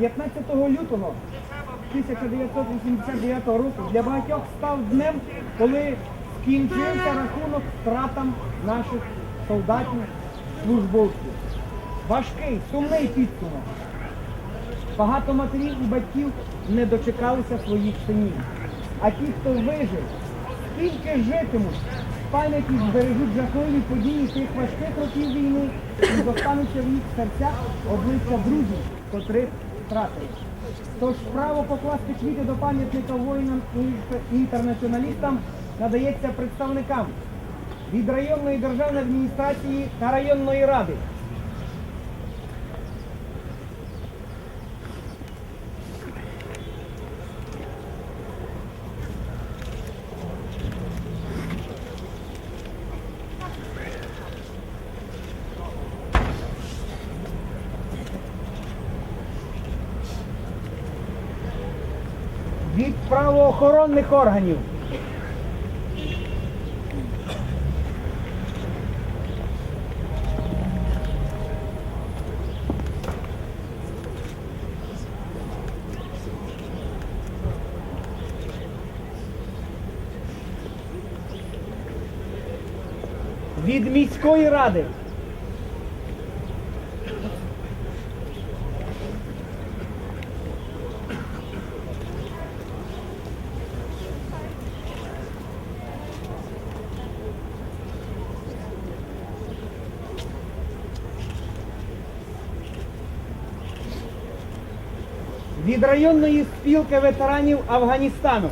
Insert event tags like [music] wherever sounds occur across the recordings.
15 лютого 1989 року для багатьох став днем, коли скінчився рахунок втратам наших солдатів, службовців. Важкий, сумний підсумок. Багато матерів і батьків не дочекалися своїх синів. А ті, хто вижив, скільки житимуть, в пам'яті збережуть жахливі події тих важких років війни і зостануться в їх серцях обличчя друзів, котрих втратили. Тож право покласти квіти до пам'ятника воїнам і інтернаціоналістам надається представникам від районної державної адміністрації та районної ради. від правоохоронних органів. Від міської ради. Від районної спілки ветеранів Афганістану.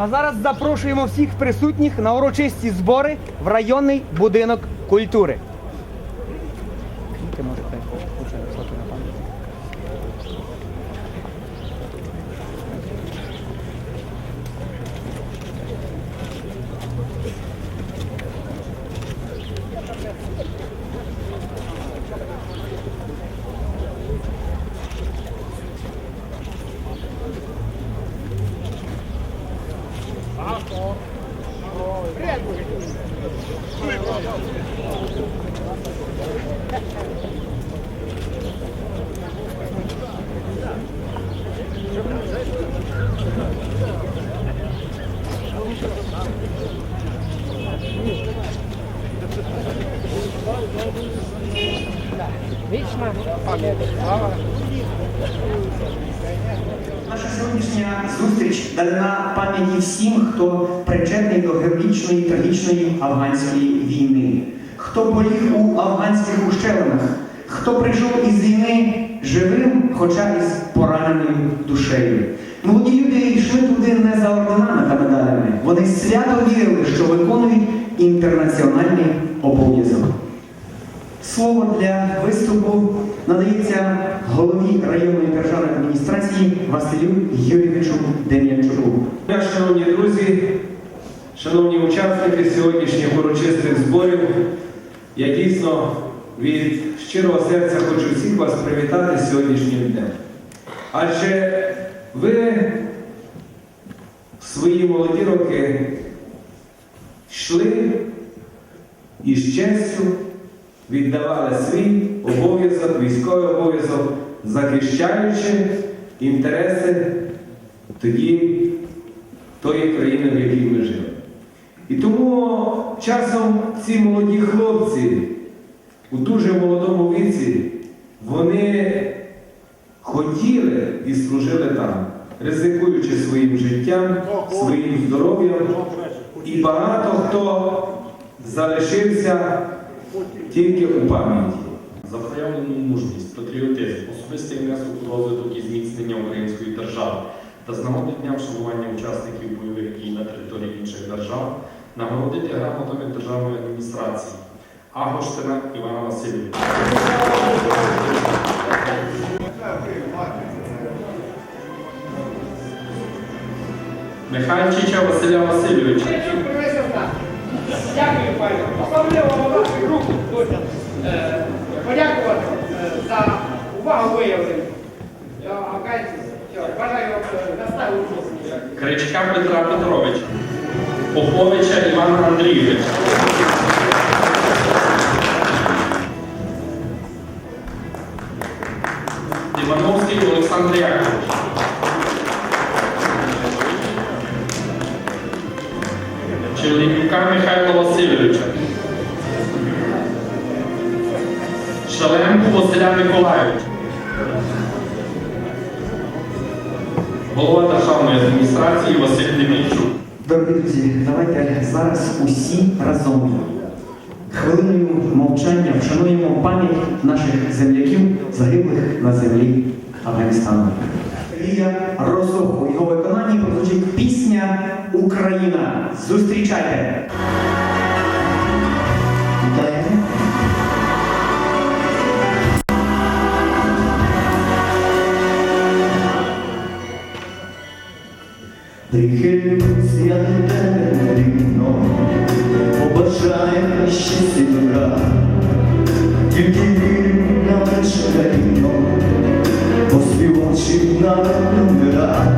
А зараз запрошуємо всіх присутніх на урочисті збори в районний будинок культури. Наша сьогоднішня зустріч дана пам'яті всім, хто причетний до героїчної трагічної афганської війни, хто поліг у афганських ущелинах, хто прийшов із війни живим, хоча із пораненою душею. Молоді люди йшли туди не за орденами та медалями. Вони свято вірили, що виконують інтернаціональний обов'язок. Слово для виступу надається голові районної державної адміністрації Василю Юрійовичу Дем'янчуку. Шановні друзі, шановні учасники сьогоднішніх урочистих зборів, я дійсно від щирого серця хочу всіх вас привітати сьогоднішнім днем. Адже ви в свої молоді роки йшли і з честю віддавали свій обов'язок, військовий обов'язок, захищаючи інтереси тоді тої країни, в якій ми живемо. І тому часом ці молоді хлопці у дуже молодому віці, вони хотіли і служили там, ризикуючи своїм життям, своїм здоров'ям. І багато хто залишився тільки у пам'яті. За проявлену мужність, патріотизм, особистий внесок у розвиток і зміцнення української держави та з нагоди дня вшанування учасників бойових дій на території інших держав нагородити грамотами державної адміністрації Агоштина Івана Васильовича. Михайчича Василя Васильовича. Дякую, пані. Особливо на подякувати е, за увагу виявлену. Бажаю е. Кричка Петра Петровича, Поповича Івана Андрійовича, Івановський Олександр Яковлевич, Василя Миколайовича, голова Державної адміністрації Василь Демійчук. Дорогі друзі, давайте зараз усі разом хвилиною мовчання вшануємо пам'ять наших земляків, загиблих на землі Афганістану. Лія Розоху. У його виконанні прозвучить пісня Україна. Зустрічайте! Добра, тільки вірю на лише поспівочі на номера,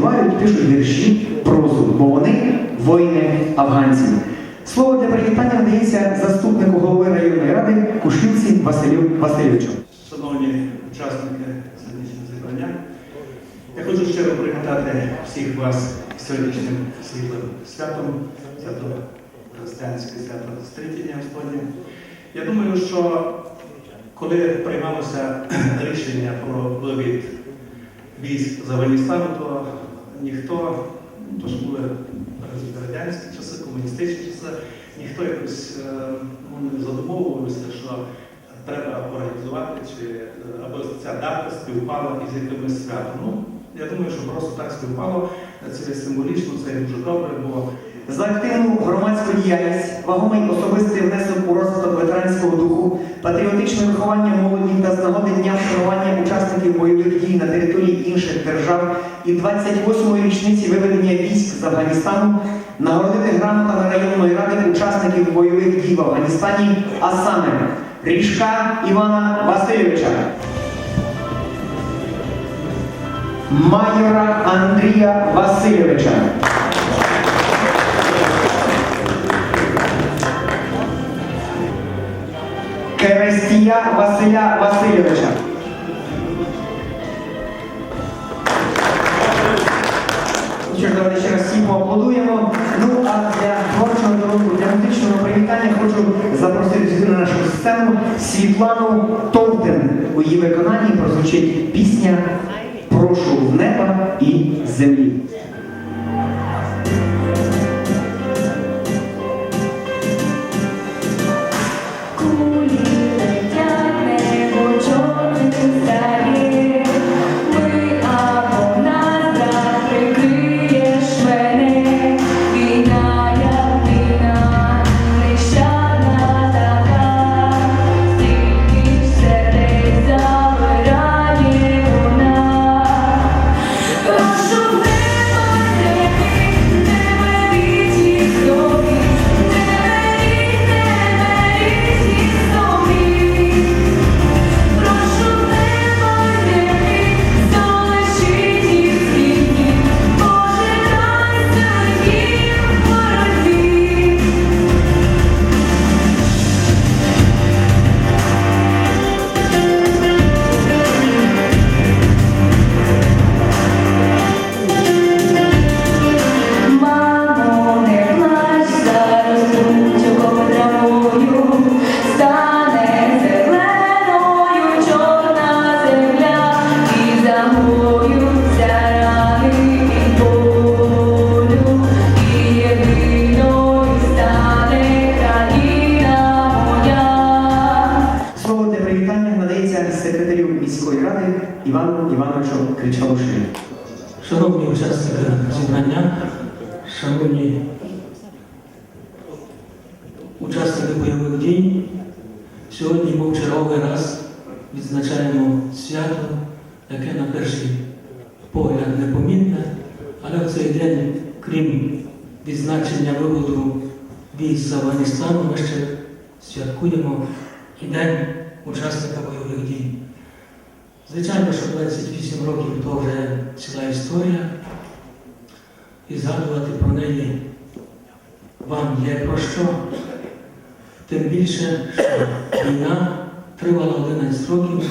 співають, пишуть вірші, прозу, бо вони воїни афганці. Слово для привітання надається заступнику голови районної ради Кушівці Василю Васильовичу. Шановні учасники сьогоднішнього зібрання, я хочу щиро привітати всіх вас сьогоднішнім світлим святом, свято християнське свято Стрітіння Господнє. Я думаю, що коли приймалося [clears throat] рішення про вивід військ з Афганістану, то ніхто, то ж були радянські часи, комуністичні часи, ніхто якось е, ну, не задумовувався, що треба організувати, чи е, або ця дата співпала із якимось святом. Ну, я думаю, що просто так співпало. Це символічно, це дуже добре, бо За активну громадську діяльність, вагомий особистий внесок у розвиток ветеранського духу, патріотичне виховання молоді та з нагоди дня вшанування учасників бойових дій на території інших держав і 28-ї річниці виведення військ з Афганістану нагородити грамотами районної ради учасників бойових дій в Афганістані, а саме Ріжка Івана Васильовича. Майора Андрія Васильовича. Кересті Василя Васильовича. Що ж, давайте ще раз всім поаплодуємо. Ну а для творчого дорогу, для музичного привітання хочу запросити сюди на нашу сцену Світлану Товтин. У її виконанні прозвучить пісня Прошу в неба і землі. Відзначаємо свято, яке на перший погляд непомітне, але в цей день, крім відзначення виводу військ з Афганістану, ми ще святкуємо і День учасника бойових дій. Звичайно, що 28 років то вже ціла історія, і згадувати про неї вам є про що. Тим більше, що війна тривала 11 років,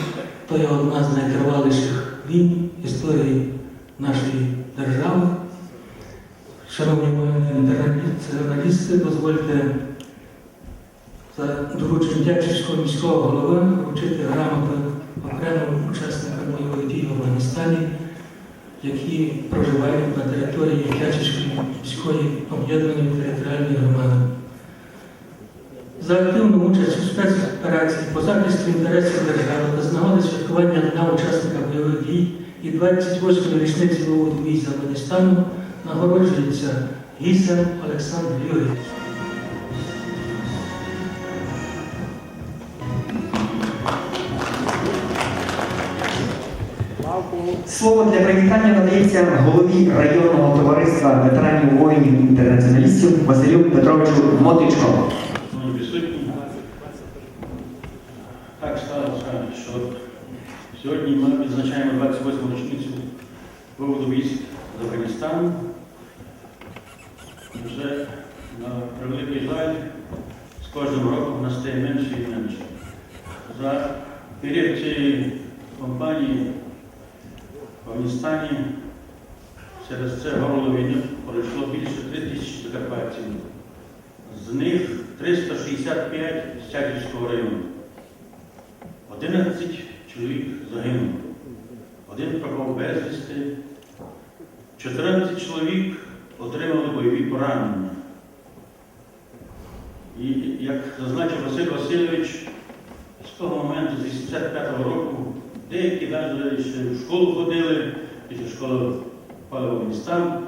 то є одна з найтриваліших війн історії нашої держави. Шановні мої журналісти, дозвольте за дорученням Дячівського міського голови вручити грамоти окремим учасникам бойових дій в Афганістані, які проживають на території Дячівської міської об'єднаної територіальної громади. За активну участь у спецоперації по захисту інтересів держави та з святкування Дня учасника бойових дій і 28-ї річниці виводу військ з Афганістану нагороджується Гісем Олександр Юрійович. Слово для привітання надається голові районного товариства ветеранів воїнів інтернаціоналістів Василю Петровичу Мотичко. Шановні присутні, так сталося, що сьогодні ми відзначаємо 28-му річницю виводу військ з Афганістану. Вже на превеликий жаль з кожним роком настає менше і менше. За період цієї кампанії в Афганістані через це горло війни пройшло більше 3 тисячі закарпатців. З них 365 з Чаківського району. 11 чоловік загинуло. Один пропав безвісти. 14 чоловік отримали бойові поранення. І як зазначив Василь Васильович, з того моменту, з 85-го року, деякі навіть ще в школу ходили, після школи впали в Афганістан.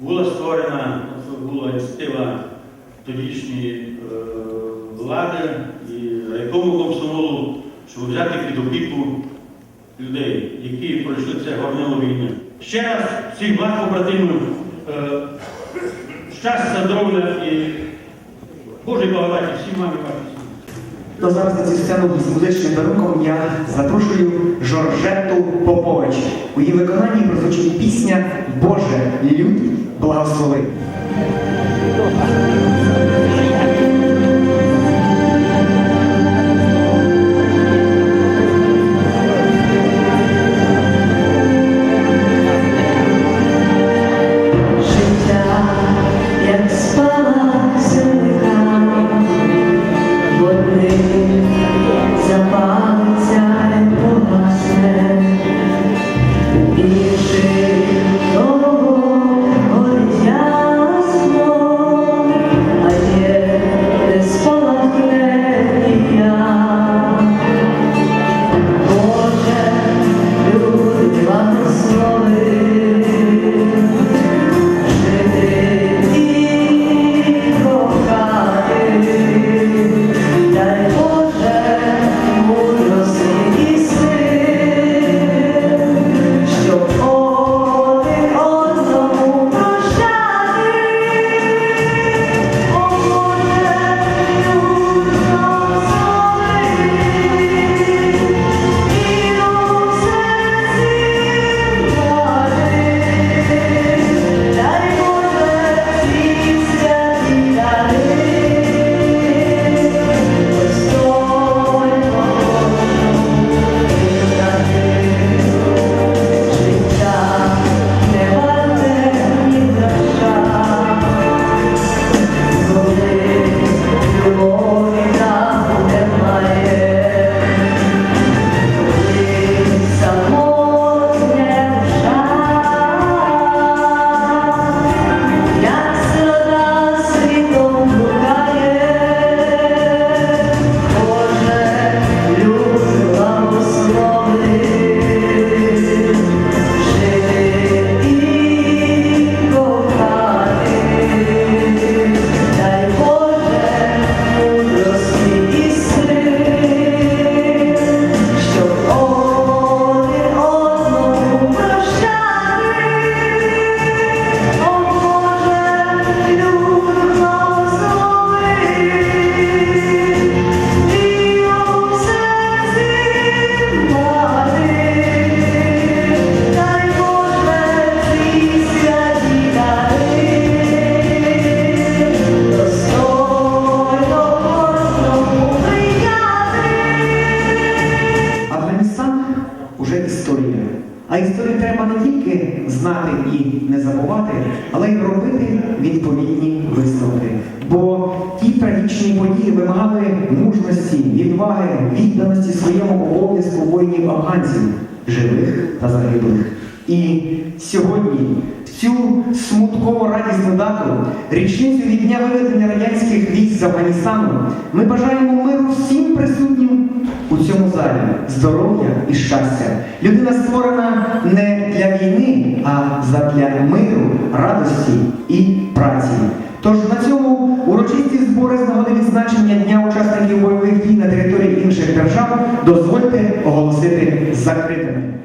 Була створена, була ініціатива тодішньої е, влади і райкому комсомолу, щоб взяти під опіку людей, які пройшли це горнило війни. Ще раз всіх благ побратимів, е, щастя, здоров'я і Божої благодаті всім вам і вашим. То зараз на цю сцену з музичним дарунком я запрошую Жоржету Попович. У її виконанні прозвучить пісня Боже, люд благослови. Відваги, відданості своєму обов'язку воїнів афганців, живих та загиблих. І сьогодні, в цю смутково радісну дату, річницю від дня виведення радянських військ з Афганістану, ми бажаємо миру всім присутнім у цьому залі, здоров'я і щастя. Людина створена не для війни, а задля миру, радості і праці. Тож на цьому урочисті збори з нагоди відзначення Дня учасників бойових дій на території інших держав дозвольте оголосити закритими.